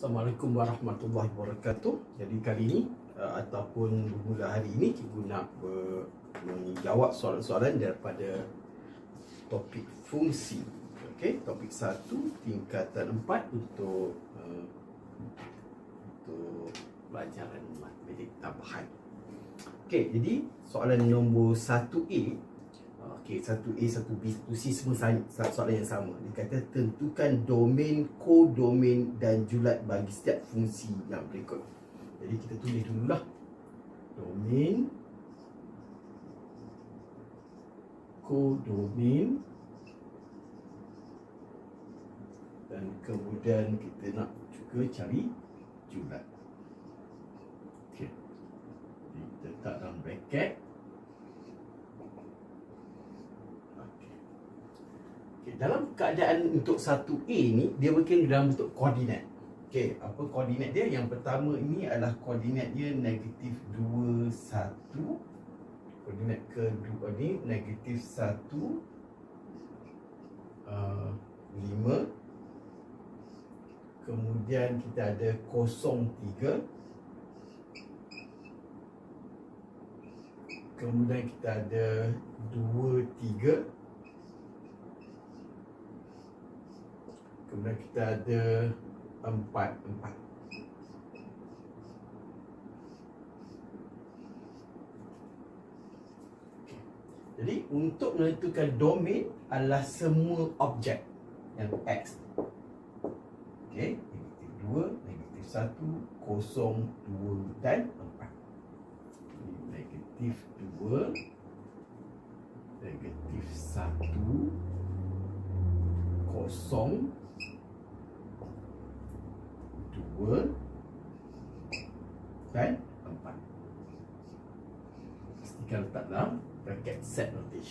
Assalamualaikum warahmatullahi wabarakatuh. Jadi kali ini uh, ataupun bermula hari ini cikgu nak menjawab soalan-soalan daripada topik fungsi. Okey, topik satu tingkatan empat untuk uh, untuk pelajaran matematik tambahan. Okey, jadi soalan nombor 1A Okey, satu A, satu B, satu C semua soalan yang sama. Dia kata tentukan domain, kodomain dan julat bagi setiap fungsi yang berikut. Jadi kita tulis dululah. Domain, kodomain dan kemudian kita nak juga cari julat. Okey. Kita letak dalam bracket. Okay, dalam keadaan untuk satu A ni dia working dalam bentuk koordinat. Okey, apa koordinat dia? Yang pertama ini adalah koordinat dia negatif 2 1. Koordinat kedua ni negatif 1 uh, 5. Kemudian kita ada kosong 3. Kemudian kita ada 2 3. Kemudian kita ada empat empat. Jadi untuk menentukan domain adalah semua objek yang x. Okay, negatif dua, negatif satu, kosong dua dan empat. Negatif dua, negatif satu, kosong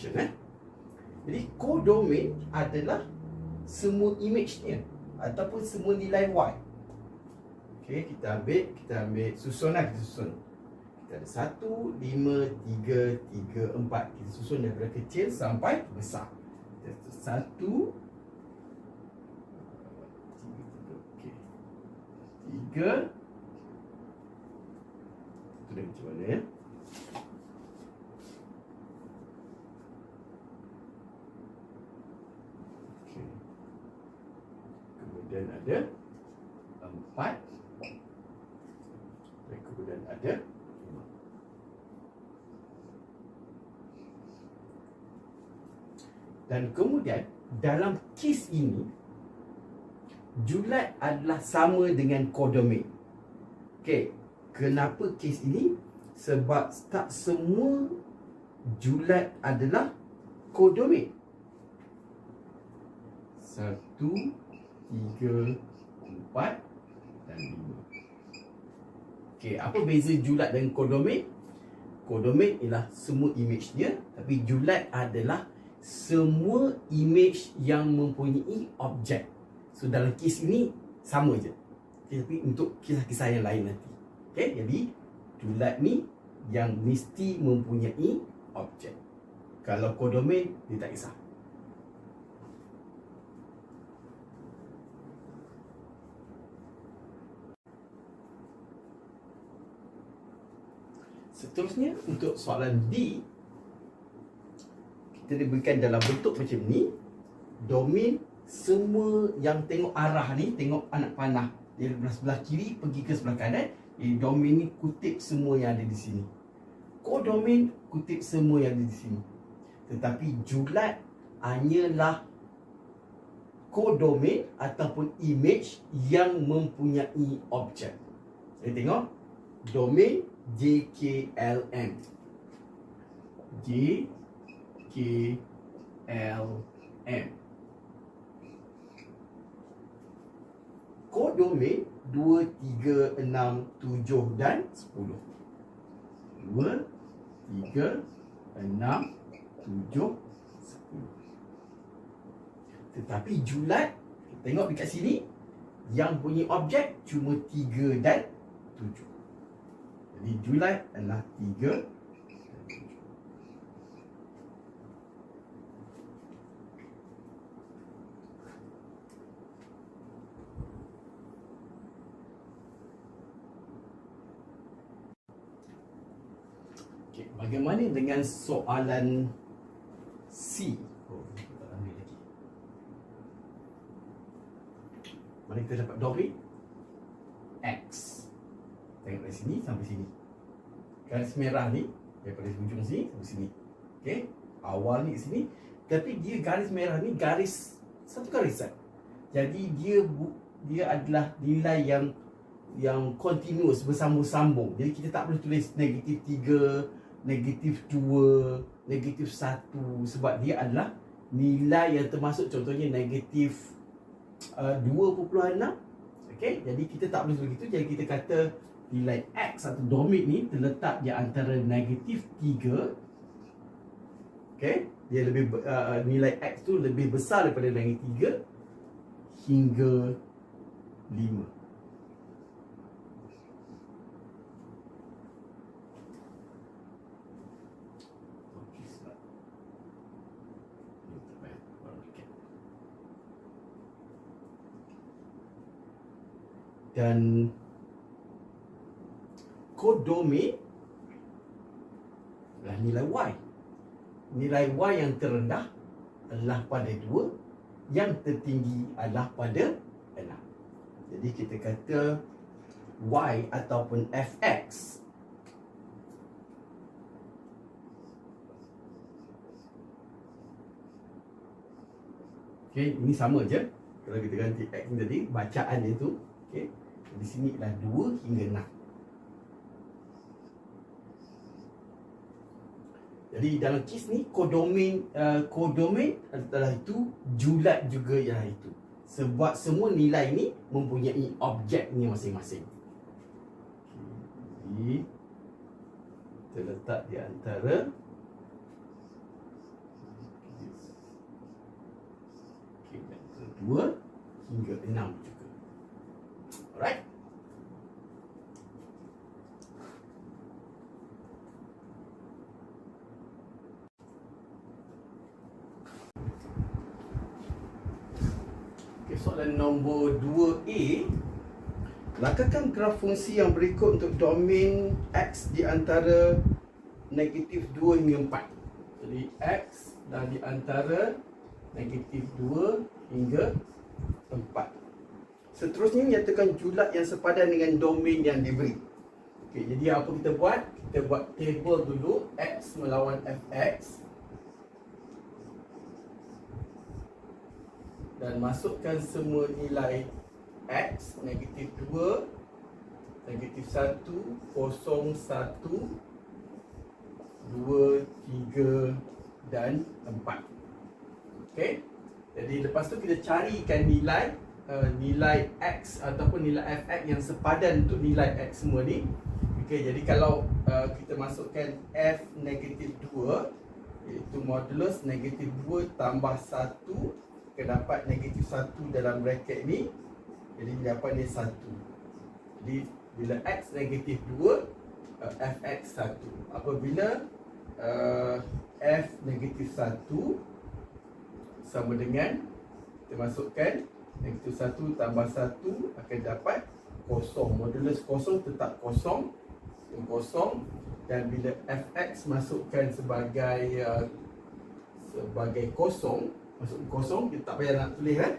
notation eh. Jadi codomain adalah semua image ni ataupun semua nilai y. Okey, kita ambil kita ambil susunan kita susun. Kita ada satu, lima, tiga, tiga, empat. Kita susun daripada kecil sampai besar. Satu, tiga Itu dia macam mana ya okay. Kemudian ada Empat Dan kemudian ada Lima Dan kemudian Dalam kes ini julat adalah sama dengan kodomain. Okey, kenapa kes ini? Sebab tak semua julat adalah kodomain. Satu, tiga, empat dan lima. Okey, apa beza julat dengan kodomain? Kodomain ialah semua image dia, tapi julat adalah semua image yang mempunyai objek. So dalam kes ini sama je. Okay, tapi untuk kisah-kisah yang lain nanti. Okay, jadi julat ni yang mesti mempunyai objek. Kalau kodomain, dia tak kisah. Seterusnya untuk soalan D kita diberikan dalam bentuk macam ni. Domain semua yang tengok arah ni tengok anak panah dari sebelah kiri pergi ke sebelah kanan eh, domain ni kutip semua yang ada di sini. Kodomain kutip semua yang ada di sini. Tetapi julat hanyalah kodomain ataupun image yang mempunyai objek. Kita tengok domain JKLM JKLM kod domain 2, 3, 6, 7 dan 10 2, 3, 6, 7, 10 Tetapi julat Tengok dekat sini Yang punya objek cuma 3 dan 7 jadi Julai adalah 3 Bagaimana dengan soalan C? Oh, tak ambil lagi. Mana kita dapat Dorit? X. Tengok dari sini sampai sini. Garis merah ni daripada hujung sini sampai sini. Okey? Awal ni kat sini. Tapi dia garis merah ni garis satu garisan. Jadi dia dia adalah nilai yang yang continuous bersambung-sambung. Jadi kita tak boleh tulis negatif 3, negatif 2, negatif 1 sebab dia adalah nilai yang termasuk contohnya negatif uh, 2.6. Okey, jadi kita tak boleh begitu. Jadi kita kata nilai x atau domain ni terletak di antara negatif 3 Okey, dia lebih uh, nilai x tu lebih besar daripada negatif 3 hingga 5. dan kodomi adalah nilai y. Nilai y yang terendah adalah pada 2, yang tertinggi adalah pada 6. Jadi kita kata y ataupun fx Okay, ini sama je. Kalau kita ganti x ni tadi, bacaan dia tu, okay, di sini adalah 2 hingga 6. Jadi dalam kes ni kodomain uh, kodomain adalah itu julat juga ialah itu. Sebab semua nilai ni mempunyai objeknya masing-masing. Jadi terletak di antara dua hingga enam juga. Alright. Okay, nombor 2A Lakukan graf fungsi yang berikut untuk domain X di antara negatif 2 hingga 4 Jadi X dah di antara negatif 2 hingga 4 Seterusnya nyatakan julat yang sepadan dengan domain yang diberi. Okay, Jadi apa kita buat? Kita buat table dulu X melawan Fx dan masukkan semua nilai x negatif 2 negatif 1 kosong 1 2 3 dan 4 okey? Jadi lepas tu kita carikan nilai uh, nilai x ataupun nilai fx yang sepadan untuk nilai x semua ni. Okey jadi kalau uh, kita masukkan f negatif 2 iaitu modulus negatif 2 tambah 1 akan dapat negatif 1 dalam bracket ni jadi dapat ni 1 jadi bila x negatif 2 uh, fx 1 apabila uh, f negatif 1 sama dengan kita masukkan negatif 1 tambah 1 akan dapat kosong. Modulus kosong tetap kosong yang kosong. Dan bila fx masukkan sebagai uh, sebagai kosong Masuk kosong, kita tak payah nak tulis kan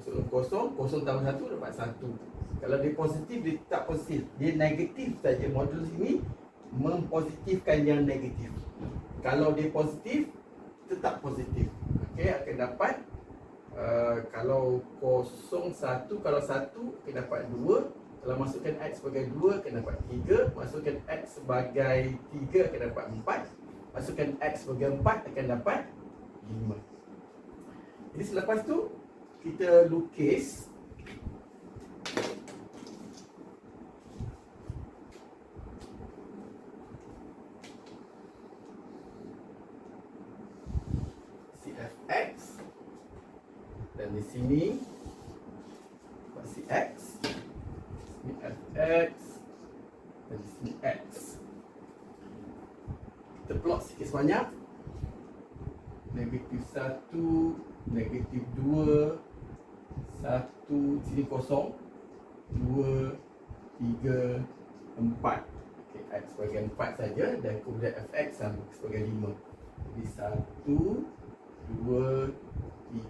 Masuk kosong, kosong tambah satu dapat satu. Kalau dia positif, dia tak positif. Dia negatif saja. Modulus ini Mempositifkan yang negatif. Kalau dia positif, tetap positif. Okey, akan dapat uh, Kalau kosong satu, kalau satu akan dapat dua. Kalau masukkan X sebagai 2 akan dapat 3 Masukkan X sebagai 3 akan dapat 4 Masukkan X sebagai 4 akan dapat 5 jadi selepas tu kita lukis CFX dan di sini CX ini FX dan di sini X kita plot sikit sebanyak negatif 1 negatif 2 1 sini kosong 2 3 4 okay. X sebagai 4 saja dan kemudian fx sama sebagai 5. Jadi 1 2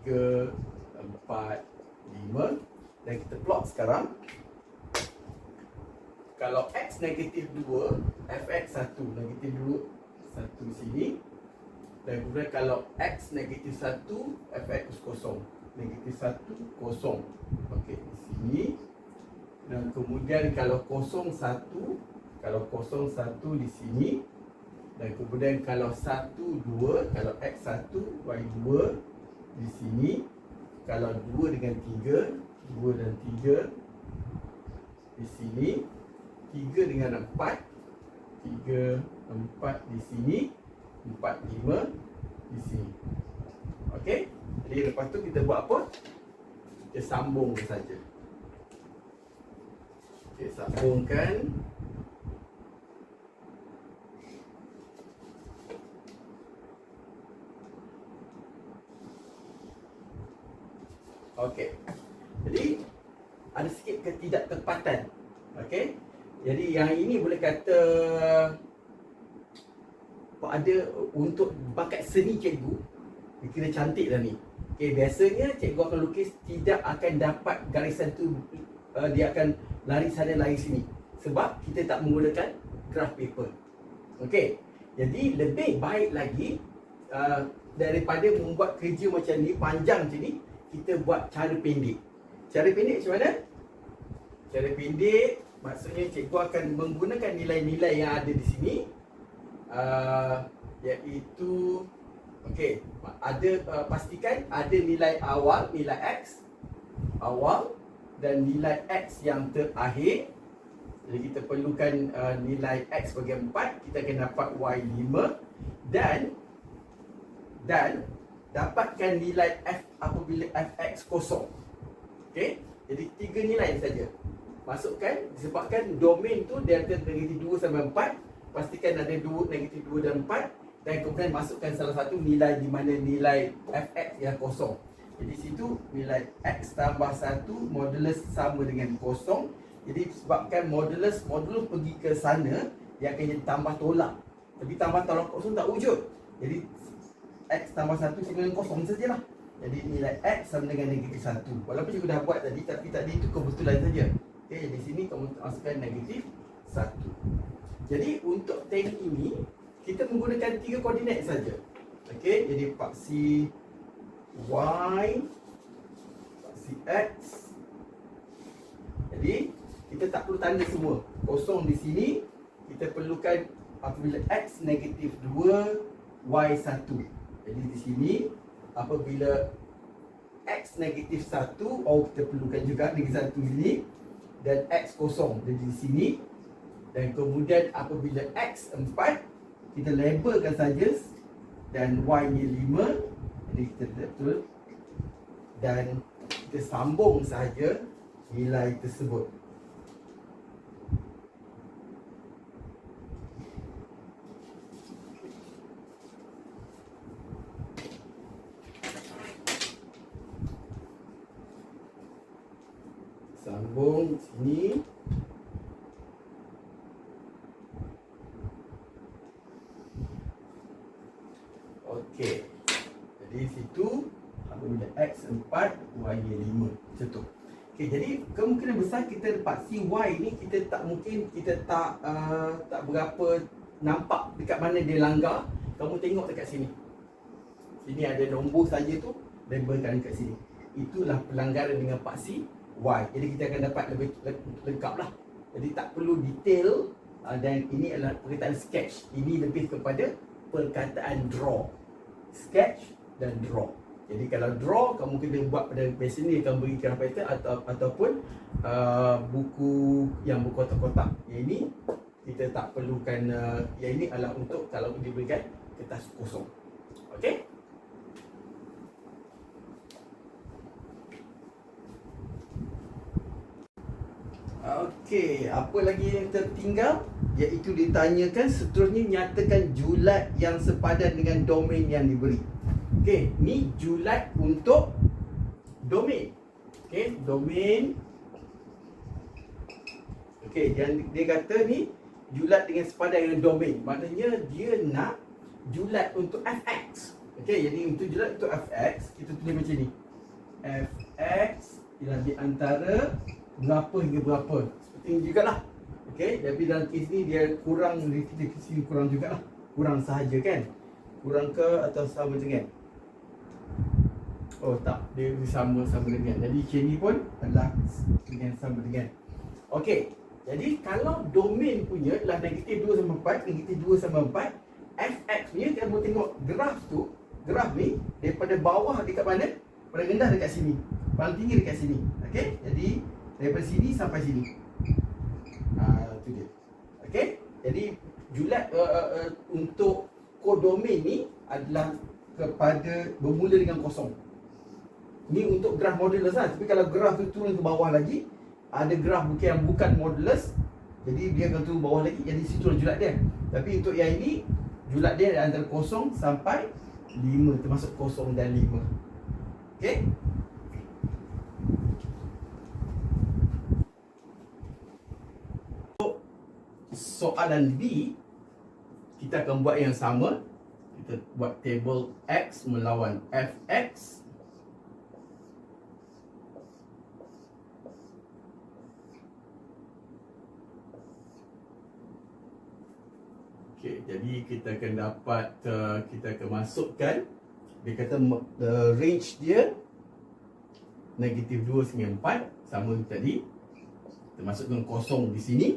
3 4 5 dan kita plot sekarang kalau x negatif 2 fx 1 negatif 2 1 di sini dan kemudian kalau x negatif 1 fx kosong. Negatif 1 kosong. Okey di sini. Dan kemudian kalau kosong 1 kalau kosong 1 di sini dan kemudian kalau 1 2 kalau x 1 y 2 di sini kalau 2 dengan 3 2 dan 3 di sini 3 dengan 4 3 4 di sini 4 5 di sini. Okey? Jadi lepas tu kita buat apa? Kita sambung saja. Okey sambungkan Okey. Jadi ada sikit ketidaktepatan. Okey. Jadi yang ini boleh kata ada untuk bakat seni cikgu kira cantik dah ni. Okey, biasanya cikgu akan lukis tidak akan dapat garisan tu uh, dia akan lari sana lari sini sebab kita tak menggunakan graph paper. Okey. Jadi lebih baik lagi uh, daripada membuat kerja macam ni panjang macam ni kita buat cara pendek. Cara pendek macam mana? Cara pendek maksudnya cikgu akan menggunakan nilai-nilai yang ada di sini uh, iaitu okey ada uh, pastikan ada nilai awal nilai x awal dan nilai x yang terakhir jadi kita perlukan uh, nilai x bagi 4 kita akan dapat y 5 dan dan dapatkan nilai f apabila fx kosong Okey. Jadi tiga nilai saja. Masukkan disebabkan domain tu antara negatif 2 sampai 4. Pastikan ada 2 negatif 2 dan 4 dan kemudian masukkan salah satu nilai di mana nilai fx yang kosong. Jadi situ nilai x tambah 1 modulus sama dengan kosong. Jadi sebabkan modulus modulus pergi ke sana dia akan jadi tambah tolak. Tapi tambah tolak kosong tak wujud. Jadi x tambah 1 sama dengan kosong sajalah. Jadi nilai X sama dengan negatif 1 Walaupun cikgu dah buat tadi Tapi tadi itu kebetulan saja okay, Di sini kamu masukkan negatif 1 Jadi untuk tank ini Kita menggunakan tiga koordinat saja. Okay, jadi paksi Y Paksi X. Jadi kita tak perlu tanda semua. Kosong di sini Kita perlukan apabila X negatif 2 Y 1 Jadi di sini apabila X negatif 1 Oh kita perlukan juga negatif 1 ini Dan X kosong jadi di sini. Dan kemudian apabila X 4 Kita labelkan saja Dan Y ni 5 Jadi kita betul Dan kita sambung saja nilai tersebut sambung sini Okey. Jadi situ apabila x 4 y 5 macam tu. Okey, jadi kemungkinan besar kita dapat si y ni kita tak mungkin kita tak uh, tak berapa nampak dekat mana dia langgar. Kamu tengok dekat sini. Sini ada nombor saja tu labelkan dekat sini. Itulah pelanggaran dengan paksi Y. Jadi kita akan dapat lebih lengkap lah. Jadi tak perlu detail uh, dan ini adalah perkataan sketch. Ini lebih kepada perkataan draw. Sketch dan draw. Jadi kalau draw kamu kena buat pada mesin ni akan beri graph pattern atau ataupun uh, buku yang berkotak-kotak. Yang ini kita tak perlukan uh, yang ini adalah untuk kalau diberikan kertas kosong. Okey? Okey, apa lagi yang tertinggal? Iaitu ditanyakan seterusnya nyatakan julat yang sepadan dengan domain yang diberi. Okey, ni julat untuk domain. Okey, domain. Okey, yang dia kata ni julat dengan sepadan dengan domain. Maknanya dia nak julat untuk fx. Okey, jadi untuk julat untuk fx, kita tulis macam ni. fx ialah di antara berapa hingga berapa. Seperti ini jugalah. Okey, tapi dalam kes ni dia kurang ni kurang jugalah. Kurang sahaja kan? Kurang ke atau sama dengan? Oh tak, dia sama sama dengan. Jadi K ni pun adalah dengan sama dengan. Okey. Jadi kalau domain punya adalah negatif 2 sama 4, negatif 2 sama 4, fx punya kita boleh tengok graf tu, graf ni daripada bawah dekat mana? Paling rendah dekat sini. Paling tinggi dekat sini. Okey? Jadi daripada sini sampai sini. Ah, tu dia. Okey? Jadi julat uh, uh, uh, untuk kodomain ni adalah kepada bermula dengan kosong. Ni untuk graf modulus lah. Tapi kalau graf tu turun ke bawah lagi, ada graf bukan yang bukan modulus, jadi dia akan turun bawah lagi. Jadi situ lah julat dia. Tapi untuk yang ini, julat dia antara kosong sampai lima termasuk kosong dan lima. Okey? Soalan B kita akan buat yang sama. Kita buat table X melawan Fx Okey, jadi kita akan dapat uh, kita akan masukkan dia kata uh, range dia negatif 2 sehingga 4 sama tadi. Kita masukkan kosong di sini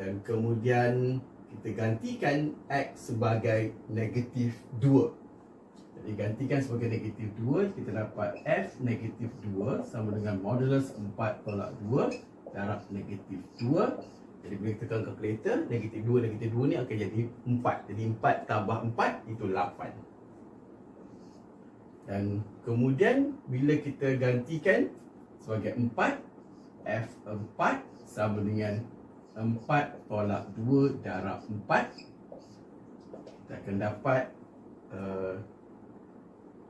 dan kemudian kita gantikan x sebagai negatif 2. Jadi gantikan sebagai negatif 2 kita dapat f negatif 2 sama dengan modulus 4 tolak 2 darab negatif 2 jadi bila tekan kalkulator, negatif 2, negatif 2 ni akan jadi 4. Jadi 4 tambah 4, itu 8. Dan kemudian, bila kita gantikan sebagai 4, F4 sama dengan 4 tolak 2 darab 4. Kita akan dapat uh,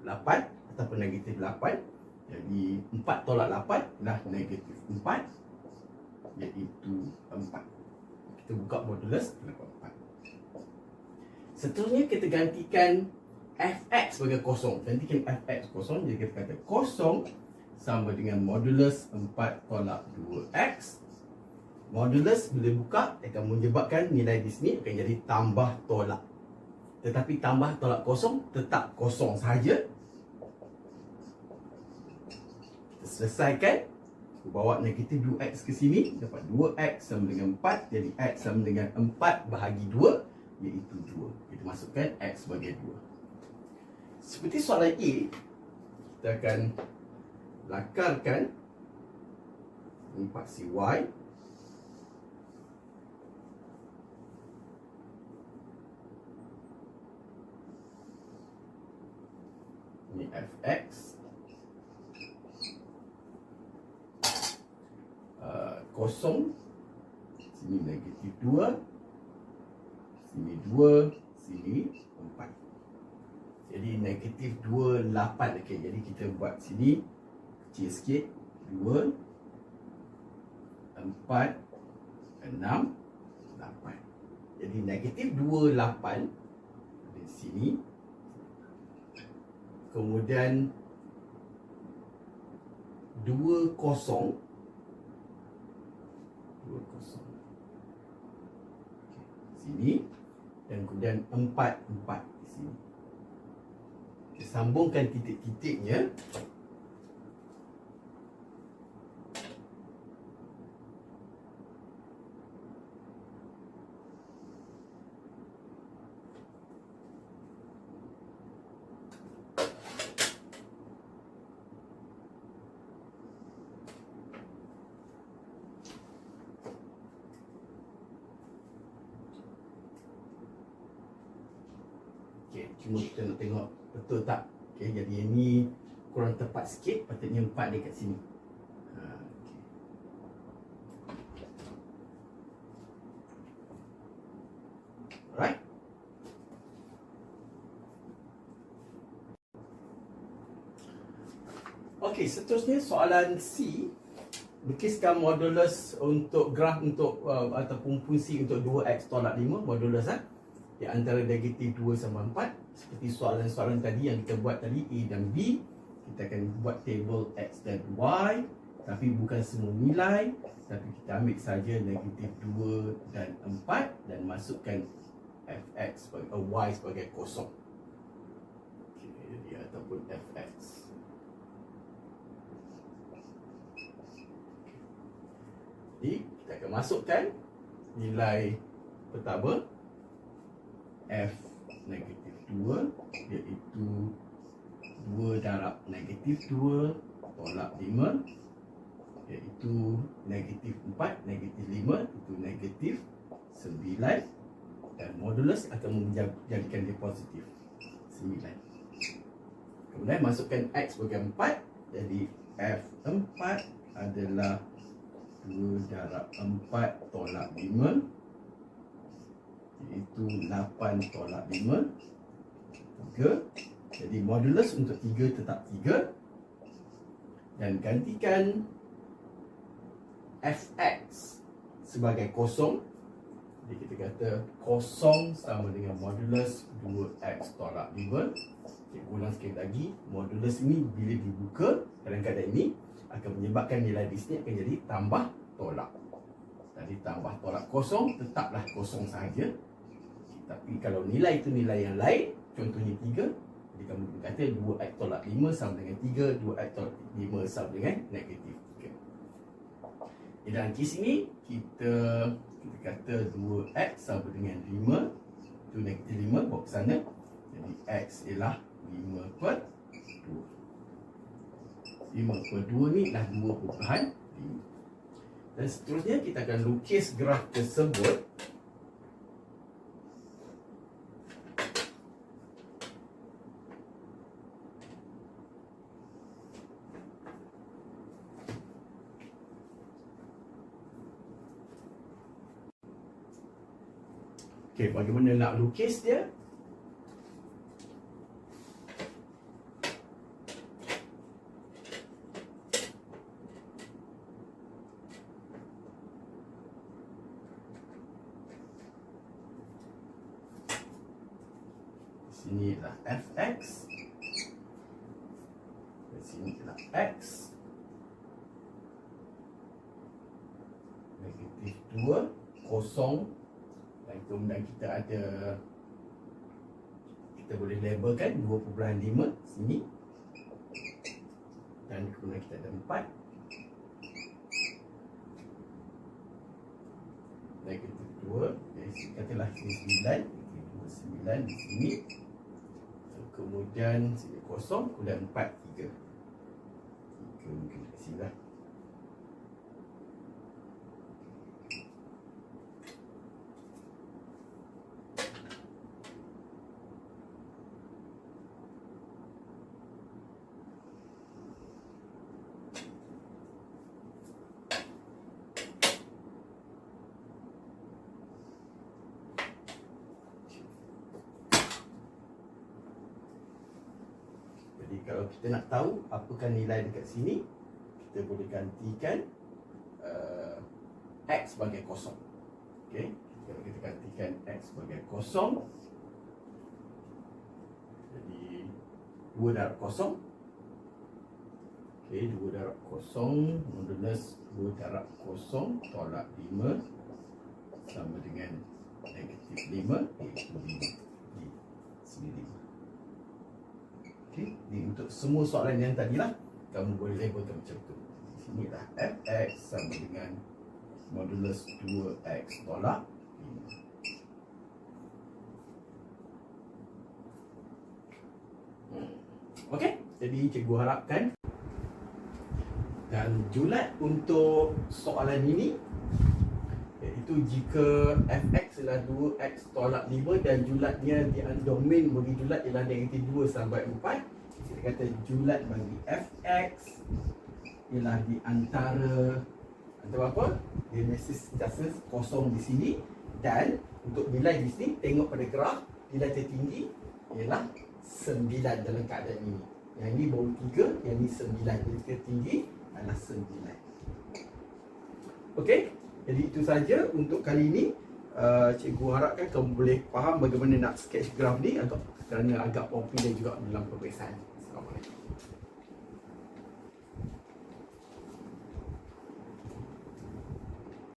8 ataupun negatif 8. Jadi 4 tolak 8 dah negatif 4 iaitu 4 kita buka modulus. Dapat 4 seterusnya kita gantikan fx sebagai kosong. Gantikan fx kosong jadi kita kata kosong sama dengan modulus 4 tolak 2x modulus bila buka akan menyebabkan nilai di sini akan jadi tambah tolak. Tetapi tambah tolak kosong tetap kosong sahaja. Kita selesaikan bawa negatif 2x ke sini dapat 2x sama dengan 4 jadi x sama dengan 4 bahagi 2 iaitu 2 kita masukkan x sebagai 2 seperti soalan A kita akan lakarkan ini paksi y ini fx kosong sini negatif 2 sini 2 sini 4 jadi negatif 2 8 okay, jadi kita buat sini kecil sikit 2 4 6 8 jadi negatif 2 8 di sini kemudian 2 kosong dua kosong. Sini dan kemudian empat empat di sini. Kita sambungkan titik-titiknya. Cuma kita nak tengok betul tak okay, Jadi yang ni kurang tepat sikit Patutnya empat dia kat sini. Ha, Okey, seterusnya soalan C. Lukiskan modulus untuk graf untuk uh, ataupun fungsi untuk 2x tolak 5 modulus ha? di antara negatif 2 sama 4 seperti soalan-soalan tadi yang kita buat tadi A dan B kita akan buat table x dan y tapi bukan semua nilai tapi kita ambil saja negatif 2 dan 4 dan masukkan fx sebagai uh, y sebagai kosong. Okay, jadi ataupun fx Jadi kita akan masukkan nilai pertama F negatif 2 iaitu 2 darab negatif 2 tolak 5 iaitu negatif 4 negatif 5 itu negatif 9 dan modulus akan menjadikan dia positif 9 kemudian masukkan X sebagai 4 jadi F4 adalah 2 darab 4 tolak 5 Iaitu 8 tolak 5 3 Jadi modulus untuk 3 tetap 3 Dan gantikan Fx sebagai kosong Jadi kita kata kosong sama dengan modulus 2x tolak 5 Cikgu ulang sekali lagi Modulus ini bila dibuka dalam keadaan ini akan menyebabkan nilai di sini akan jadi tambah tolak. Jadi tambah tolak kosong tetaplah kosong sahaja. Tapi kalau nilai itu nilai yang lain, contohnya 3, jadi kamu kata 2x tolak 5 sama dengan 3, 2x tolak 5 sama dengan negatif 3. Di dalam kes ini, kita kita kata 2x sama dengan 5, itu negatif 5, bawa ke sana. Jadi x ialah 5 per 2. 5 per 2 ni adalah 2 perubahan 5 dan seterusnya kita akan lukis graf tersebut Okey, bagaimana nak lukis dia? sini adalah fx di sini adalah x negatif 2 kosong dan kemudian kita ada kita boleh labelkan 2.5 sini. Dan kemudian kita ada 4 negatif 2 jadi katalah sini 9 9 di sini. Kemudian sini kosong kemudian empat tiga. Tiga mungkin kat sini lah Jadi kalau kita nak tahu apakah nilai dekat sini, kita boleh gantikan uh, X sebagai kosong. Okay, kalau kita gantikan X sebagai kosong, jadi 2 darab kosong. Okay, 2 darab kosong, modulus 2 darab kosong, tolak 5 sama dengan negatif 5, iaitu 5. Sini 5. Okey, ni untuk semua soalan yang tadi lah kamu boleh labelkan macam tu. Sini lah fx sama dengan modulus 2x tolak 5. Okey, jadi cikgu harapkan dan julat untuk soalan ini iaitu jika fx adalah 2x tolak 5 dan julatnya di domain bagi julat ialah negatif 2 sampai 4 kita kata julat bagi fx ialah di antara antara apa? mesti sentiasa kosong di sini. Dan untuk nilai di sini tengok pada graf nilai tertinggi ialah 9 dalam keadaan ini. Yang ini baru 3 yang ini 9 jadi tertinggi adalah 9 Okey. Jadi itu saja untuk kali ini. Uh, cikgu harapkan kamu boleh faham bagaimana nak sketch graph ni agak kerana agak popular juga dalam. Assalamualaikum.